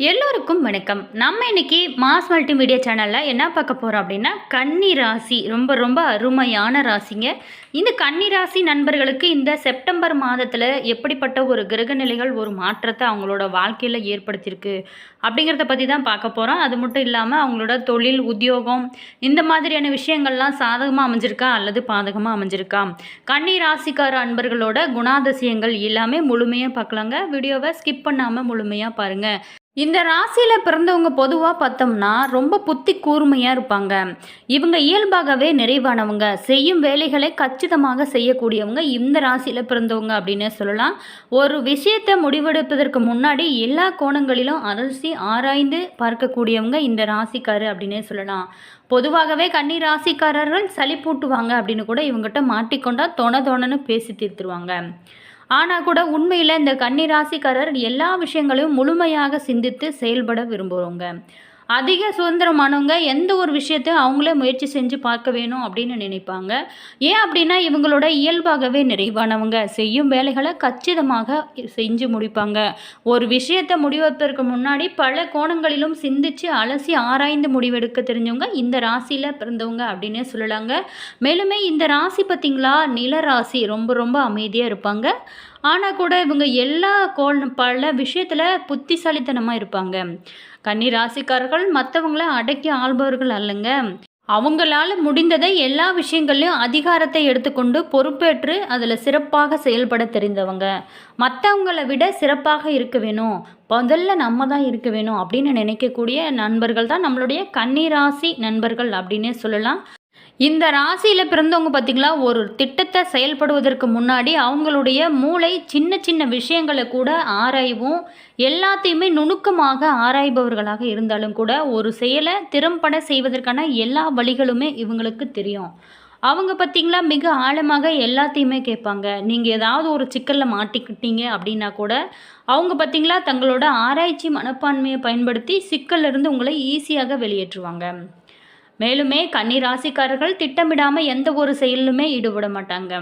எல்லோருக்கும் வணக்கம். நம்ம இன்னைக்கு மாஸ் மல்டிமீடியா சேனலில் என்ன பார்க்க போகிறோம் அப்படின்னா கன்னி ராசி. ரொம்ப ரொம்ப அருமையான ராசிங்க. இந்த கன்னி ராசி நண்பர்களுக்கு இந்த செப்டம்பர் மாதத்தில் எப்படிப்பட்ட ஒரு கிரக நிலைகள் ஒரு மாற்றத்தை அவங்களோட வாழ்க்கையில் ஏற்படுத்தியிருக்கு அப்படிங்கிறத பற்றி தான் பார்க்க போகிறோம் அது மட்டும் இல்லாமல் அவங்களோட தொழில் உத்தியோகம் இந்த மாதிரியான விஷயங்கள்லாம் சாதகமாக அமைஞ்சிருக்கா அல்லது பாதகமாக அமைஞ்சிருக்கா? கன்னி ராசிக்கார அன்பர்களோட குணாதிசயங்கள் எல்லாமே முழுமையாக பார்க்கலாங்க. வீடியோவை ஸ்கிப் பண்ணாமல் முழுமையாக பாருங்கள் இந்த ராசியில் பிறந்தவங்க பொதுவாக பார்த்தோம்னா ரொம்ப புத்தி கூர்மையாக இருப்பாங்க. இவங்க இயல்பாகவே நிறைவானவங்க. செய்யும் வேலைகளை கச்சிதமாக செய்யக்கூடியவங்க இந்த ராசியில் பிறந்தவங்க அப்படின்னு சொல்லலாம். ஒரு விஷயத்தை முடிவெடுப்பதற்கு முன்னாடி எல்லா கோணங்களிலும் அரசி ஆராய்ந்து பார்க்கக்கூடியவங்க இந்த ராசிக்காரு அப்படின்னே சொல்லலாம். பொதுவாகவே கன்னி ராசிக்காரர்கள் சளிப்பூட்டுவாங்க அப்படின்னு கூட இவங்ககிட்ட மாட்டிக்கொண்டா தொண தொணன்னு பேசி தீர்த்துருவாங்க. ஆனால் கூட உண்மையில் இந்த கன்னிராசிக்காரர் எல்லா விஷயங்களையும் முழுமையாக சிந்தித்து செயல்பட விரும்புகிறோங்க அதிக சுதந்திரமானவங்க எந்த ஒரு விஷயத்தையும் அவங்களே முயற்சி செஞ்சு பார்க்க வேணும் அப்படின்னு நினைப்பாங்க. ஏன் அப்படின்னா இவங்களோட இயல்பாகவே நிறைவானவங்க. செய்யும் வேலைகளை கச்சிதமாக செஞ்சு முடிப்பாங்க. ஒரு விஷயத்தை முடிவதற்கு முன்னாடி பல கோணங்களிலும் சிந்திச்சு அலசி ஆராய்ந்து முடிவெடுக்க தெரிஞ்சவங்க இந்த ராசியில் பிறந்தவங்க அப்படின்னே சொல்லலாங்க. மேலுமே இந்த ராசி பார்த்திங்களா? நில ராசி. ரொம்ப ரொம்ப அமைதியாக இருப்பாங்க. ஆனால் கூட இவங்க எல்லா கோல் பல விஷயத்தில் புத்திசாலித்தனமாக இருப்பாங்க. கன்னி ராசிக்காரர்கள் மற்றவங்கள அடக்கி ஆள்பவர்கள் அல்லங்க. அவங்களால முடிந்ததை எல்லா விஷயங்கள்லையும் அதிகாரத்தை எடுத்துக்கொண்டு பொறுப்பேற்று அதில் சிறப்பாக செயல்பட தெரிந்தவங்க. மற்றவங்களை விட சிறப்பாக இருக்க வேணும். முதல்ல நம்ம தான் இருக்க வேணும் அப்படின்னு நினைக்கக்கூடிய நண்பர்கள் தான் நம்மளுடைய கன்னிராசி நண்பர்கள் அப்படின்னே சொல்லலாம். இந்த ராசியில் பிறந்தவங்க பார்த்திங்களா ஒரு திட்டத்தை செயல்படுவதற்கு முன்னாடி அவங்களுடைய மூளை சின்ன சின்ன விஷயங்களை கூட ஆராய்வும். எல்லாத்தையுமே நுணுக்கமாக ஆராய்பவர்களாக இருந்தாலும் கூட ஒரு செயலை திறம்பட செய்வதற்கான எல்லா வழிகளுமே இவங்களுக்கு தெரியும். அவங்க பார்த்திங்களா மிக ஆழமாக எல்லாத்தையுமே கேட்பாங்க. நீங்கள் ஏதாவது ஒரு சிக்கலில் மாட்டிக்கிட்டீங்க அப்படின்னா கூட அவங்க பார்த்திங்களா தங்களோட ஆராய்ச்சி மனப்பான்மையை பயன்படுத்தி சிக்கல்லிருந்து உங்களை ஈஸியாக வெளியேற்றுவாங்க. மேலுமே கன்னி ராசிக்காரர்கள் திட்டமிடாமல் எந்த ஒரு செயலுமே ஈடுபட மாட்டாங்க.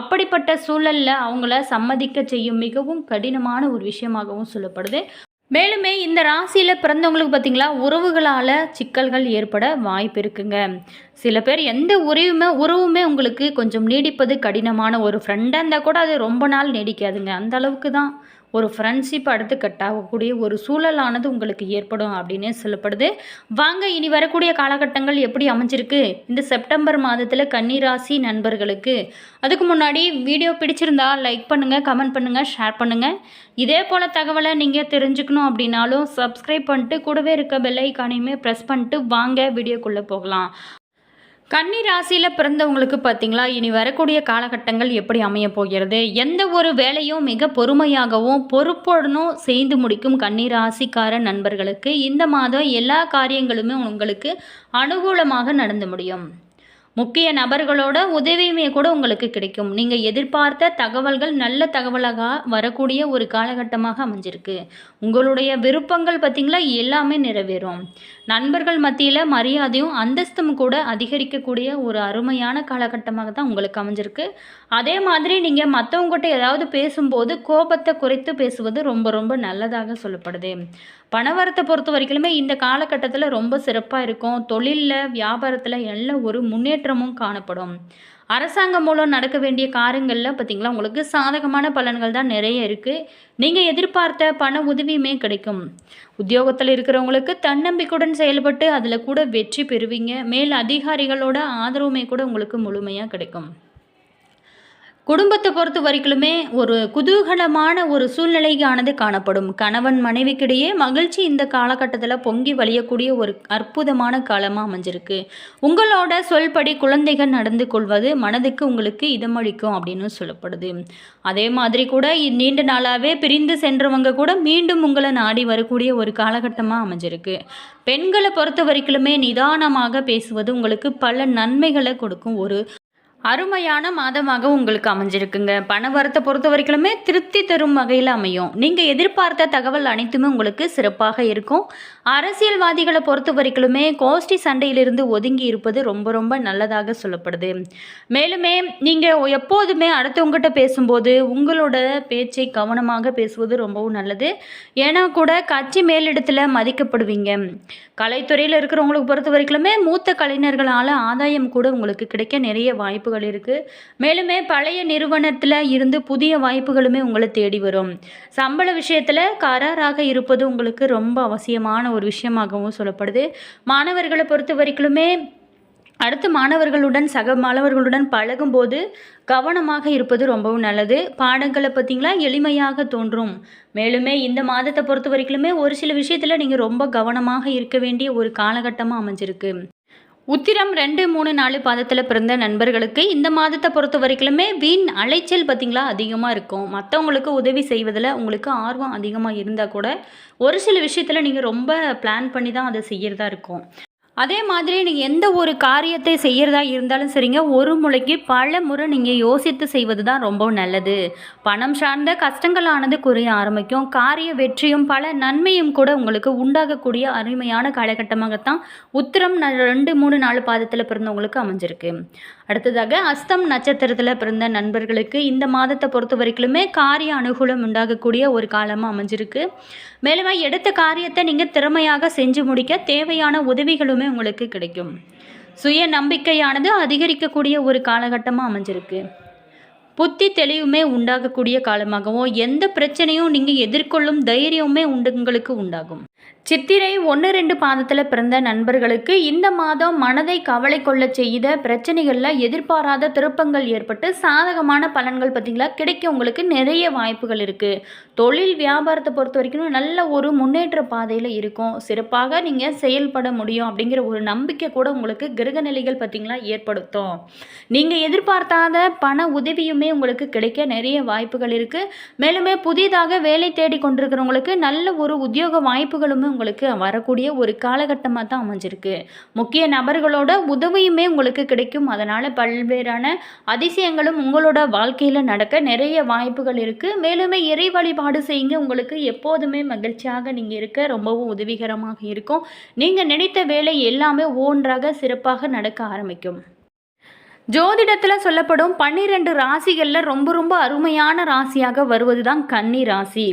அப்படிப்பட்ட சூழலில் அவங்கள சம்மதிக்க செய்யும் மிகவும் கடினமான ஒரு விஷயமாகவும் சொல்லப்படுது. மேலுமே இந்த ராசியில் பிறந்தவங்களுக்கு பார்த்திங்களா உறவுகளால் சிக்கல்கள் ஏற்பட வாய்ப்பு இருக்குங்க. சில பேர் எந்த உறவுமே உறவுமே உங்களுக்கு கொஞ்சம் நீடிப்பது கடினமான ஒரு ஃப்ரெண்டாக இருந்தால் கூட அது ரொம்ப நாள் நீடிக்காதுங்க. அந்த அளவுக்கு தான். ஒரு ஃப்ரெண்ட்ஷிப் அடுத்து கட்டாகக்கூடிய ஒரு சூழலானது உங்களுக்கு ஏற்படும் அப்படின்னே சொல்லப்படுது. வாங்க இனி வரக்கூடிய காலகட்டங்கள் எப்படி அமைஞ்சிருக்கு? இந்த செப்டம்பர் மாதத்தில் கன்னிராசி நண்பர்களுக்கு. அதுக்கு முன்னாடி வீடியோ பிடிச்சிருந்தா லைக் பண்ணுங்கள் கமெண்ட் பண்ணுங்கள் ஷேர் பண்ணுங்கள் இதே போல் தகவலை நீங்கள் தெரிஞ்சுக்கணும் அப்படின்னாலும் சப்ஸ்கிரைப் பண்ணிட்டு கூடவே இருக்க பெல் ஐக்கானையுமே ப்ரெஸ் பண்ணிட்டு வாங்க வீடியோக்குள்ளே போகலாம். கன்னி ராசியில் பிறந்தவங்களுக்கு பார்த்தீங்களா இனி வரக்கூடிய காலகட்டங்கள் எப்படி அமைய போகிறது? எந்த ஒரு வேலையும் மிக பொறுமையாகவும் பொறுப்புடனும் செய்து முடிக்கும் கன்னி ராசிக்கார நண்பர்களுக்கு இந்த மாதம் எல்லா காரியங்களுமே உங்களுக்கு அனுகூலமாக நடந்து முடியும். முக்கிய நபர்களோட உதவியுமே கூட உங்களுக்கு கிடைக்கும். நீங்கள் எதிர்பார்த்த தகவல்கள் நல்ல தகவலாக வரக்கூடிய ஒரு காலகட்டமாக அமைஞ்சிருக்கு. உங்களுடைய விருப்பங்கள் பார்த்திங்களா எல்லாமே நிறைவேறும். நண்பர்கள் மத்தியில் மரியாதையும் அந்தஸ்தும் கூட அதிகரிக்கக்கூடிய ஒரு அருமையான காலகட்டமாக தான் உங்களுக்கு அமைஞ்சிருக்கு. அதே மாதிரி நீங்கள் மற்றவங்ககிட்ட ஏதாவது பேசும்போது கோபத்தை குறைத்து பேசுவது ரொம்ப ரொம்ப நல்லதாக சொல்லப்படுது. பணவரத்தை பொறுத்த வரைக்குமே இந்த காலகட்டத்தில் ரொம்ப சிறப்பாக இருக்கும். தொழிலில் வியாபாரத்தில் நல்ல ஒரு முன்னேற்றமும் காணப்படும். அரசாங்கம் மூலம் நடக்க வேண்டிய காரியங்களில் பார்த்திங்களா உங்களுக்கு சாதகமான பலன்கள் தான் நிறைய இருக்குது நீங்கள் எதிர்பார்த்த பண உதவியுமே கிடைக்கும். உத்தியோகத்தில் இருக்கிறவங்களுக்கு தன்னம்பிக்கையுடன் செயல்பட்டு அதில் கூட வெற்றி பெறுவீங்க. மேல் அதிகாரிகளோட ஆதரவுமே கூட உங்களுக்கு முழுமையாக கிடைக்கும். குடும்பத்தை பொறுத்த வரைக்குமே ஒரு குதூகலமான ஒரு சூழ்நிலையானது காணப்படும். கணவன் மனைவிக்கிடையே மகிழ்ச்சி இந்த காலகட்டத்தில் பொங்கி வழியக்கூடிய ஒரு அற்புதமான காலமாக அமைஞ்சிருக்கு. உங்களோட சொல்படி குழந்தைகள் நடந்து கொள்வது மனதுக்கு உங்களுக்கு இதமளிக்கும் அப்படின்னு சொல்லப்படுது. அதே மாதிரி கூட நீண்ட நாளாகவே பிரிந்து சென்றவங்க கூட மீண்டும் உங்களை நாடி வரக்கூடிய ஒரு காலகட்டமாக அமைஞ்சிருக்கு. பெண்களை பொறுத்த வரைக்குமே நிதானமாக பேசுவது உங்களுக்கு பல நன்மைகளை கொடுக்கும் ஒரு அருமையான மாதமாக உங்களுக்கு அமைஞ்சிருக்குங்க. பணவரத்தை பொறுத்த வரைக்குமே திருப்தி தரும் வகையில் அமையும். நீங்கள் எதிர்பார்த்த தகவல் அனைத்துமே உங்களுக்கு சிறப்பாக இருக்கும். அரசியல்வாதிகளை பொறுத்த வரைக்குமே கோஷ்டி சண்டையிலிருந்து ஒதுங்கி இருப்பது ரொம்ப ரொம்ப நல்லதாக சொல்லப்படுது. மேலுமே நீங்கள் எப்போதுமே அடுத்தவங்ககிட்ட பேசும்போது உங்களோட பேச்சை கவனமாக பேசுவது ரொம்பவும் நல்லது. ஏன்னா கூட கட்சி மேலிடத்தில் மதிக்கப்படுவீங்க. கலைத்துறையில் இருக்கிறவங்களுக்கு பொறுத்த வரைக்குமே மூத்த கலைஞர்களால் ஆதாயம் கூட உங்களுக்கு கிடைக்க நிறைய வாய்ப்புகள் இருக்குது மேலுமே பழைய நிறுவனத்தில் இருந்து புதிய வாய்ப்புகளுமே உங்களை தேடி வரும். சம்பள விஷயத்தில் கராராக இருப்பது உங்களுக்கு ரொம்ப அவசியமான ஒரு விஷயமாகவும் சொல்லப்படுது. மாணவர்களை பொறுத்த வரைக்குமே அடுத்து மாணவர்களுடன் சக மாணவர்களுடன் பழகும்போது கவனமாக இருப்பது ரொம்பவும் நல்லது. பாடங்களை பார்த்திங்களா? எளிமையாக தோன்றும். மேலுமே இந்த மாதத்தை பொறுத்த வரைக்குமே ஒரு சில விஷயத்தில் நீங்கள் ரொம்ப கவனமாக இருக்க வேண்டிய ஒரு காலகட்டமாக அமைஞ்சிருக்கு. உத்திரம் ரெண்டு மூணு நாலு பாதத்தில் பிறந்த நண்பர்களுக்கு இந்த மாதத்தை பொறுத்த வரைக்குமே வீண் அலைச்சல் பார்த்திங்களா அதிகமாக இருக்கும். மற்றவங்களுக்கு உதவி செய்வதில் உங்களுக்கு ஆர்வம் அதிகமாக இருந்தால் கூட ஒரு சில விஷயத்தில் நீங்கள் ரொம்ப பிளான் பண்ணி தான் அதை செய்கிறதா இருக்கும். அதே மாதிரி நீங்கள் எந்த ஒரு காரியத்தை செய்கிறதா இருந்தாலும் சரிங்க ஒரு முறைக்கு பல முறை நீங்கள் யோசித்து செய்வது தான் ரொம்ப நல்லது. பணம் சார்ந்த கஷ்டங்களானது குறைய ஆரம்பிக்கும். காரிய வெற்றியும் பல நன்மையும் கூட உங்களுக்கு உண்டாகக்கூடிய அருமையான காலகட்டமாகத்தான் உத்திரம் ந- ரெண்டு மூணு நாலு பாதத்தில் பிறந்தவங்களுக்கு அமைஞ்சிருக்கு. அடுத்ததாக அஸ்தம் நட்சத்திரத்தில் பிறந்த நண்பர்களுக்கு இந்த மாதத்தை பொறுத்த வரைக்குமே காரிய அனுகூலம் உண்டாகக்கூடிய ஒரு காலமாக அமைஞ்சிருக்கு. மேலும் எடுத்த காரியத்தை நீங்கள் திறமையாக செஞ்சு முடிக்க தேவையான உதவிகளுமே உங்களுக்கு கிடைக்கும். சுய நம்பிக்கையானது அதிகரிக்கக்கூடிய ஒரு காலகட்டமாக அமைஞ்சிருக்கு. புத்தி தெளிவுமே உண்டாகக்கூடிய காலமாகவும் எந்த பிரச்சனையும் நீங்கள் எதிர்கொள்ளும் தைரியமுமே உண்டு உங்களுக்கு உண்டாகும். சித்திரை ஒன்று ரெண்டு பாதத்தில் பிறந்த நண்பர்களுக்கு இந்த மாதம் மனதை கவலை கொள்ள செய்த பிரச்சனைகளில் எதிர்பாராத திருப்பங்கள் ஏற்பட்டு சாதகமான பலன்கள் பார்த்தீங்களா கிடைக்க உங்களுக்கு நிறைய வாய்ப்புகள் இருக்குது தொழில் வியாபாரத்தை பொறுத்த வரைக்கும் நல்ல ஒரு முன்னேற்ற பாதையில் இருக்கும். சிறப்பாக நீங்கள் செயல்பட முடியும் அப்படிங்கிற ஒரு நம்பிக்கை கூட உங்களுக்கு கிரக நிலைகள் பார்த்தீங்களா ஏற்படுத்தும். நீங்கள் எதிர்பார்த்தாத பண உதவியுமே உங்களுக்கு கிடைக்க நிறைய வாய்ப்புகள் இருக்குது மேலுமே புதிதாக வேலை தேடி கொண்டிருக்கிறவங்களுக்கு நல்ல ஒரு உத்தியோக வாய்ப்புகளும் உங்களுக்கு வரக்கூடிய ஒரு காலகட்டமாக தான் அமைஞ்சிருக்கு. முக்கிய நபர்களோட உதவியுமே உங்களுக்கு கிடைக்கும். அதனால் பல்வேறான அதிசயங்களும் உங்களோட வாழ்க்கையில் நடக்க நிறைய வாய்ப்புகள் இருக்குது மேலுமே இறை வழிபாடு செய்யுங்க. உங்களுக்கு எப்போதுமே மகிழ்ச்சியாக நீங்கள் இருக்க ரொம்பவும் உதவிகரமாக இருக்கும். நீங்கள் நினைத்த வேலை எல்லாமே ஒன்றாக சிறப்பாக நடக்க ஆரம்பிக்கும். ஜோதிடத்தில் சொல்லப்படும் பன்னிரெண்டு ராசிகளில் ரொம்ப ரொம்ப அருமையான ராசியாக வருவது தான் கன்னி ராசி.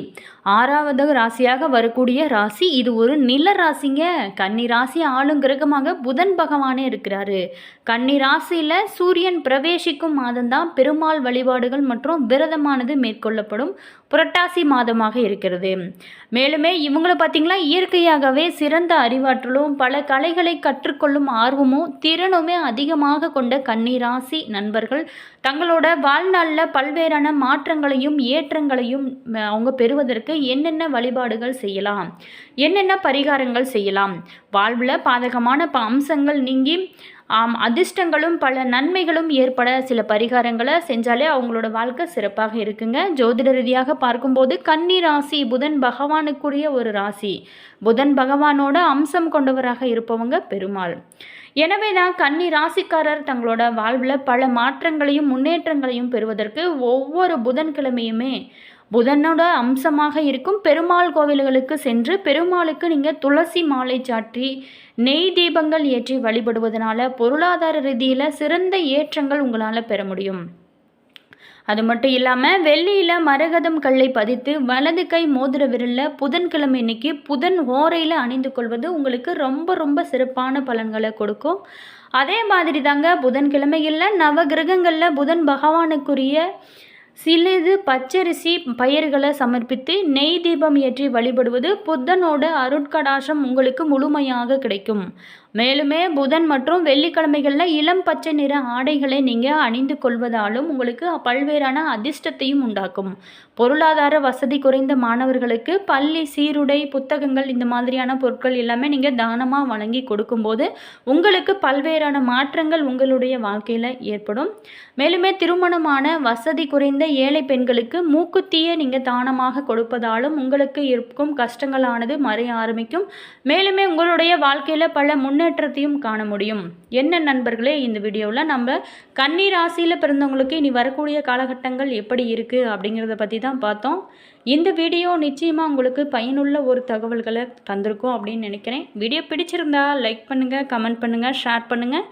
ஆறாவது ராசியாக வரக்கூடிய ராசி இது ஒரு நில ராசிங்க. கன்னி ராசி ஆளும் கிரகமாக புதன் பகவானே இருக்கிறாரு. கன்னி ராசியில் சூரியன் பிரவேசிக்கும் மாதம்தான் பெருமாள் வழிபாடுகள் மற்றும் விரதமானது மேற்கொள்ளப்படும் புரட்டாசி மாதமாக இருக்கிறது. மேலுமே இவங்களை பார்த்திங்களா இயற்கையாகவே சிறந்த அறிவாற்றலும் பல கலைகளை கற்றுக்கொள்ளும் ஆர்வமும் திறனுமே அதிகமாக கொண்ட கன்னி ராசி நண்பர்கள் தங்களோட வாழ்நாளில் பல்வேறான மாற்றங்களையும் ஏற்றங்களையும் அவங்க பெறுவதற்கு என்னென்ன வழிபாடுகள் செய்யலாம்? என்னென்ன பரிகாரங்கள் செய்யலாம்? வாழ்வில் பாதகமான அம்சங்கள் நீங்கி ஆம், அதிர்ஷ்டங்களும் பல நன்மைகளும் ஏற்பட சில பரிகாரங்களை செஞ்சாலே அவங்களோட வாழ்க்கை சிறப்பாக இருக்குங்க. ஜோதிட ரீதியாக பார்க்கும்போது கன்னி ராசி புதன் பகவானுக்குரிய ஒரு ராசி. புதன் பகவானோட அம்சம் கொண்டவராக இருப்பவங்க பெருமாள். எனவே தான் கன்னி ராசிக்காரர் தங்களோட வாழ்வில் பல மாற்றங்களையும் முன்னேற்றங்களையும் பெறுவதற்கு ஒவ்வொரு புதன்கிழமையுமே புதனோட அம்சமாக இருக்கும். பெருமாள் கோவில்களுக்கு சென்று பெருமாளுக்கு நீங்கள் துளசி மாலை சாற்றி நெய் தீபங்கள் ஏற்றி வழிபடுவதனால பொருளாதார ரீதியில் சிறந்த ஏற்றங்கள் உங்களால் பெற முடியும். அது மட்டும் இல்லாமல் வெள்ளியில் மரகதம் கல்லை பதித்து வலது கை மோதிர விரலில் புதன்கிழமை இன்னைக்கு புதன் ஓரையில் அணிந்து கொள்வது உங்களுக்கு ரொம்ப ரொம்ப சிறப்பான பலன்களை கொடுக்கும். அதே மாதிரி தாங்க புதன்கிழமைகளில் நவ கிரகங்களில் புதன் பகவானுக்குரிய சிலது பச்சரிசி பயிர்களை சமர்ப்பித்து நெய் தீபம் ஏற்றி வழிபடுவது புத்தனோட அருட்கடாசம் உங்களுக்கு முழுமையாக கிடைக்கும். மேலுமே புதன் மற்றும் வெள்ளிக்கிழமைகளில் இளம் பச்சை நிற ஆடைகளை நீங்கள் அணிந்து கொள்வதாலும் உங்களுக்கு பல்வேறான அதிர்ஷ்டத்தையும் உண்டாக்கும். பொருளாதார வசதி குறைந்த மாணவர்களுக்கு பள்ளி சீருடை புத்தகங்கள் இந்த மாதிரியான பொருட்கள் எல்லாமே நீங்கள் தானமாக வழங்கி கொடுக்கும்போது உங்களுக்கு பல்வேறான மாற்றங்கள் உங்களுடைய வாழ்க்கையில் ஏற்படும். மேலுமே திருமணமான வசதி குறைந்த ஏழை பெண்களுக்கு மூக்குத்தியை நீங்கள் தானமாக கொடுப்பதாலும் உங்களுக்கு இருக்கும் கஷ்டங்களானது மறைய ஆரம்பிக்கும். மேலுமே உங்களுடைய வாழ்க்கையில் பல முன்ன முன்னேற்றத்தையும் காண முடியும். என்ன நண்பர்களே இந்த வீடியோவில் நம்ம கன்னி ராசியில் பிறந்தவங்களுக்கு இனி வரக்கூடிய காலகட்டங்கள் எப்படி இருக்குது அப்படிங்கிறத பற்றி தான் பார்த்தோம். இந்த வீடியோ நிச்சயமாக உங்களுக்கு பயனுள்ள ஒரு தகவல்களை தந்திருக்கும் அப்படின்னு நினைக்கிறேன். வீடியோ பிடிச்சிருந்தா லைக் பண்ணுங்கள் கமெண்ட் பண்ணுங்கள் ஷேர் பண்ணுங்கள்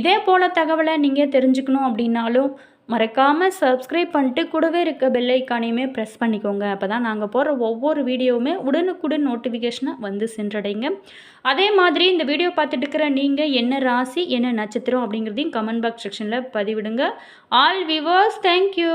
இதே போல் தகவலை நீங்கள் தெரிஞ்சுக்கணும் அப்படின்னாலும் மறக்காமல் சப்ஸ்கிரைப் பண்ணிட்டு கூடவே இருக்க பெல்லைக்கானையுமே ப்ரெஸ் பண்ணிக்கோங்க. அப்போ தான் நாங்கள் போடுற ஒவ்வொரு வீடியோவுமே உடனுக்குடன் நோட்டிஃபிகேஷனை வந்து சென்றடைங்க. அதே மாதிரி இந்த வீடியோ பார்த்துட்டு இருக்கிற நீங்கள் என்ன ராசி என்ன நட்சத்திரம் அப்படிங்கிறதையும் கமெண்ட் பாக்ஸ் செக்ஷனில் பதிவிடுங்க. All viewers thank you